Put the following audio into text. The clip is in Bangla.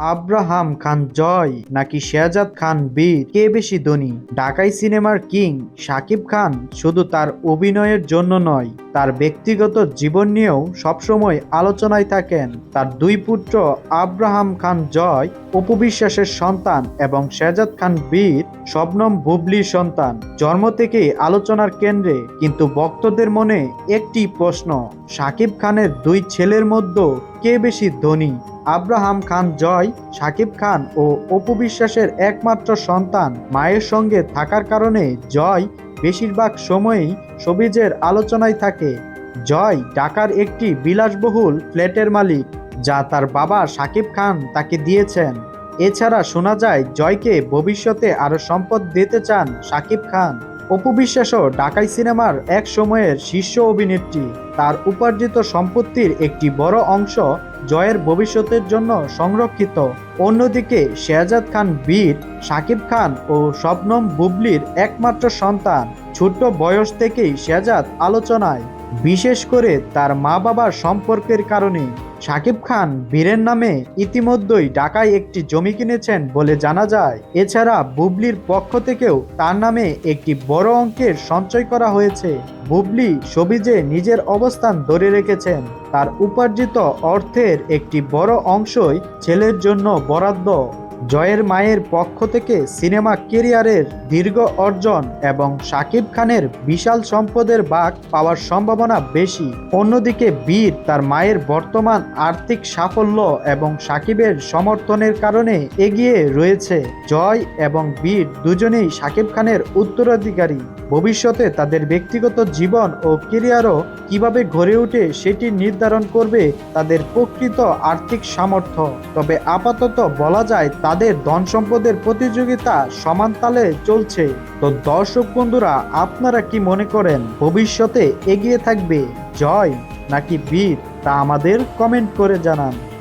আব্রাহাম খান জয় নাকি শেহজাদ খান বীর? কে বেশি ধনী? ঢাকাই সিনেমার কিং শাকিব খান শুধু তার অভিনয়ের জন্য নয়, তার ব্যক্তিগত জীবন নিয়েও সবসময় আলোচনায় থাকেন। তার দুই পুত্র আব্রাহাম খান জয়, অপু বিশ্বাসের সন্তান এবং শেহজাদ খান বীর শবনম বুবলির সন্তান। জন্ম থেকেই আলোচনার কেন্দ্রে, কিন্তু ভক্তদের মনে একটি প্রশ্ন শাকিব খানের দুই ছেলের মধ্যে কে বেশি ধনী? আব্রাহাম খান জয় শাকিব খান ও অপু বিশ্বাসের একমাত্র সন্তান। মায়ের সঙ্গে থাকার কারণে জয় বেশিরভাগ সময়ই সবিজের আলোচনায় থাকে। জয় ঢাকার একটি বিলাসবহুল ফ্ল্যাটের মালিক, যা তার বাবা শাকিব খান তাকে দিয়েছেন। এছাড়া শোনা যায়, জয়কে ভবিষ্যতে আরও সম্পদ দিতে চান শাকিব খান। অপু বিশ্বাসও ঢাকাই সিনেমার এক সময়ের শীর্ষ অভিনেত্রী। তার উপার্জিত সম্পত্তির একটি বড় অংশ জয়ের ভবিষ্যতের জন্য সংরক্ষিত। অন্যদিকে শেহজাদ খান বীর, শাকিব খান ও শবনম বুবলির একমাত্র সন্তান। ছোট্ট বয়স থেকেই শেহজাদ আলোচনায়, বিশেষ করে তার মা বাবার সম্পর্কের কারণে। শাকিব খান বীরের নামে ইতিমধ্যেই ঢাকায় একটি জমি কিনেছেন বলে জানা যায়। এছাড়া বুবলির পক্ষ থেকেও তার নামে একটি বড় অঙ্কের সঞ্চয় করা হয়েছে। বুবলি সবিজে নিজের অবস্থান ধরে রেখেছেন। তার উপার্জিত অর্থের একটি বড় অংশই ছেলের জন্য বরাদ্দ। জয়ের মায়ের পক্ষ থেকে সিনেমা কেরিয়ারের দীর্ঘ অর্জন এবং শাকিব খানের বিশাল সম্পদের বাঘ পাওয়ার সম্ভাবনা বেশি। অন্যদিকে বীর তার মায়ের বর্তমান আর্থিক সাফল্য এবং সাকিবের সমর্থনের কারণে এগিয়ে রয়েছে। জয় এবং বীর দুজনেই শাকিব খানের উত্তরাধিকারী। ভবিষ্যতে তাদের ব্যক্তিগত জীবন ও কেরিয়ারও কীভাবে গড়ে ওঠে সেটি নির্ধারণ করবে তাদের প্রকৃত আর্থিক সামর্থ্য। তবে আপাতত বলা যায় তাদের ধন সম্পদের প্রতিযোগিতা সমান তালে চলছে। তো দর্শক বন্ধুরা, আপনারা কি মনে করেন, ভবিষ্যতে এগিয়ে থাকবে জয় নাকি বীর? তা আমাদের কমেন্ট করে জানান।